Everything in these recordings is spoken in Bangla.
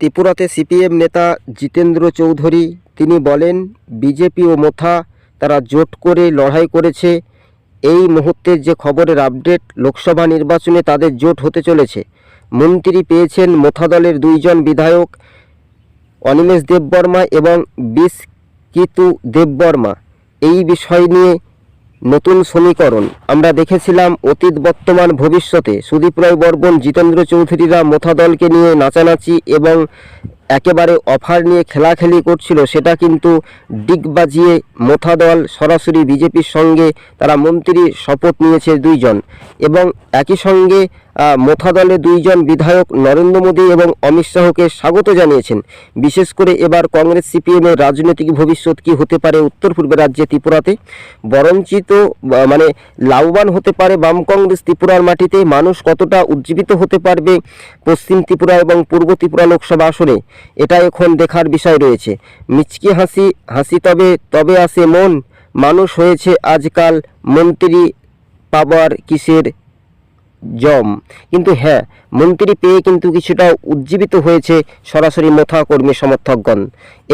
ত্রিপুরাতে সিপিএম নেতা জিতেন্দ্র চৌধুরী, তিনি বলেন, বিজেপি ও মোথা তারা জোট করে লড়াই করেছে। এই মুহূর্তের যে খবরের আপডেট, লোকসভা নির্বাচনে তাদের জোট হতে চলেছে। মন্ত্রী পেয়েছেন মোথা দলের দুইজন বিধায়ক অনিমেষ দেববর্মা এবং বিস্কিতু দেববর্মা। এই বিষয় নিয়ে নতুন সমীকরণ। আমরা দেখেছিলাম অতীত বর্তমান ভবিষ্যতে। সুদীপ রায় বর্মন, জিতেন্দ্র চৌধুরীরা মোথা দলকে নিয়ে নাচানাচি এবং একেবারে অফার নিয়ে খেলাখেলি করছিল, সেটা কিন্তু ডিগ বাজিয়ে মোথা দল সরাসরি বিজেপির সঙ্গে তারা মন্ত্রীর শপথ নিয়েছে দুইজন। এবং একই সঙ্গে মোথা দলে দুইজন বিধায়ক নরেন্দ্র মোদী এবং অমিত শাহকে স্বাগত জানিয়েছেন। বিশেষ করে এবার কংগ্রেস সিপিএমের রাজনৈতিক ভবিষ্যৎ কি হতে পারে উত্তর পূর্বে রাজ্যে ত্রিপুরাতে? বরঞ্চিত মানে লাভবান হতে পারে বাম কংগ্রেস ত্রিপুরার মাটিতে? মানুষ কতটা উজ্জীবিত হতে পারবে পশ্চিম ত্রিপুরা এবং পূর্ব ত্রিপুরা লোকসভা আসনে? এটা এখন দেখার বিষয় রয়েছে। মিচকি হাসি হাসি তবে তবে আসে মন। মানুষ হয়েছে আজকাল মন্ত্রী পাবার কিসের জম। কিন্তু হ্যাঁ মন্ত্রী পেয়ে কিন্তু কিছুটা উজ্জীবিত হয়েছে সরাসরি মোথা কর্মী সমর্থকগণ।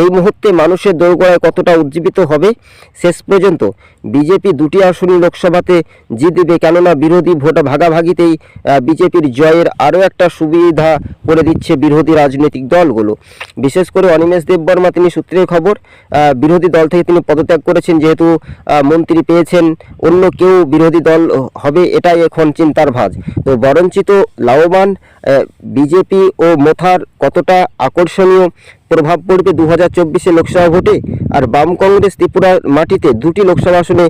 এই মুহূর্তে মানুষের দোরগোড়ায় কতটা উজ্জীবিত হবে, শেষ পর্যন্ত বিজেপি দুটি আসনই লোকসভাতে জিতবে, কেননা বিরোধী ভোট ভাগাভাগিতেই বিজেপির জয়ের আরও একটা সুবিধা করে দিচ্ছে বিরোধী রাজনৈতিক দলগুলো। বিশেষ করে অনিমেষ দেববর্মা, তিনি সূত্রের খবর বিরোধী দল থেকে তিনি পদত্যাগ করেছেন, যেহেতু মন্ত্রী পেয়েছেন, অন্য কেউ বিরোধী দল হবে, এটাই এখন চিন্তার ভাঁজ তো বরঞ্চিত লাভবান বিজেপি ও মোথার কতটা আকর্ষণীয় প্রভাব পড়বে দু হাজার লোকসভা ভোটে? আর বাম কংগ্রেস ত্রিপুরার মাটিতে দুটি লোকসভা আসনে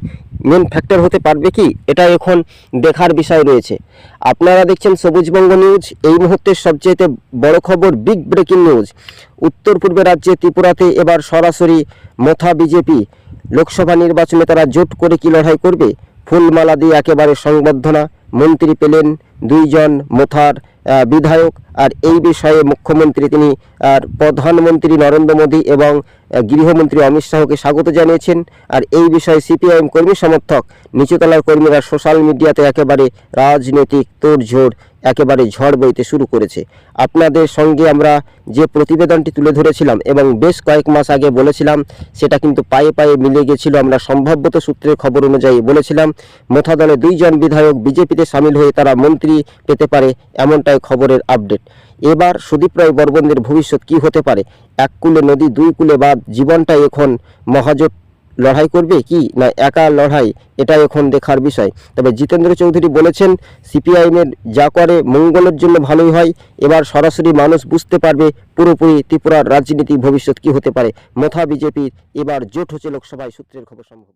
মেন ফ্যাক্টর হতে পারবে কি? এটা এখন দেখার বিষয় রয়েছে। আপনারা দেখছেন সবুজবঙ্গ নিউজ। এই মুহূর্তের সবচেয়ে বড় খবর বিগ ব্রেকিং নিউজ উত্তর পূর্বে রাজ্যে ত্রিপুরাতে এবার সরাসরি মোথা বিজেপি। লোকসভা নির্বাচনে তারা জোট করে কি লড়াই করবে? ফুলমালা দিয়ে একেবারে সংবর্ধনা। মন্ত্রী পেলেন দুইজন মোথার বিধায়ক। আর এই বিষয়ে মুখ্যমন্ত্রী তিনি, আর প্রধানমন্ত্রী নরেন্দ্র মোদী এবং গৃহমন্ত্রী অমিত শাহকে স্বাগত জানিয়েছেন। আর এই বিষয়ে সিপিআইএম কর্মী সমর্থক, নিচুতলার কর্মীরা সোশ্যাল মিডিয়াতে একেবারে রাজনৈতিক তোড়ঝোড় একেবারে ঝড় বইতে শুরু করেছে। আপনাদের সঙ্গে আমরা যে প্রতিবেদনটি তুলে ধরেছিলাম এবং বেশ কয়েক মাস আগে বলেছিলাম, সেটা কিন্তু পায়ে পায়ে মিলে গেছিল। আমরা সম্ভাব্যত সূত্রের খবর অনুযায়ী বলেছিলাম, মোথা দলে দুইজন বিধায়ক বিজেপিতে সামিল হয়ে তারা মন্ত্রী পেতে পারে, এমনটাই খবরের আপডেট। এবার সুদীপ রায় বর্মনদের ভবিষ্যৎ কি হতে পারে? এক কুলে নদী, দুই কুলে বাদ জীবনটাই এখন মহাজোট লড়াই করবে কি না একা লড়াই? এটা এখন দেখার বিষয়। তবে জিতেন্দ্র চৌধুরী বলেছেন, সিপিআইএমের যা করে মঙ্গলের জন্য ভালোই হয়। এবার সরাসরি মানুষ বুঝতে পারবে পুরোপুরি ত্রিপুরার রাজনীতি ভবিষ্যৎ কি হতে পারে। মথা বিজেপির এবার জোট হচ্ছে লোকসভায় সূত্রের খবর সম্ভব।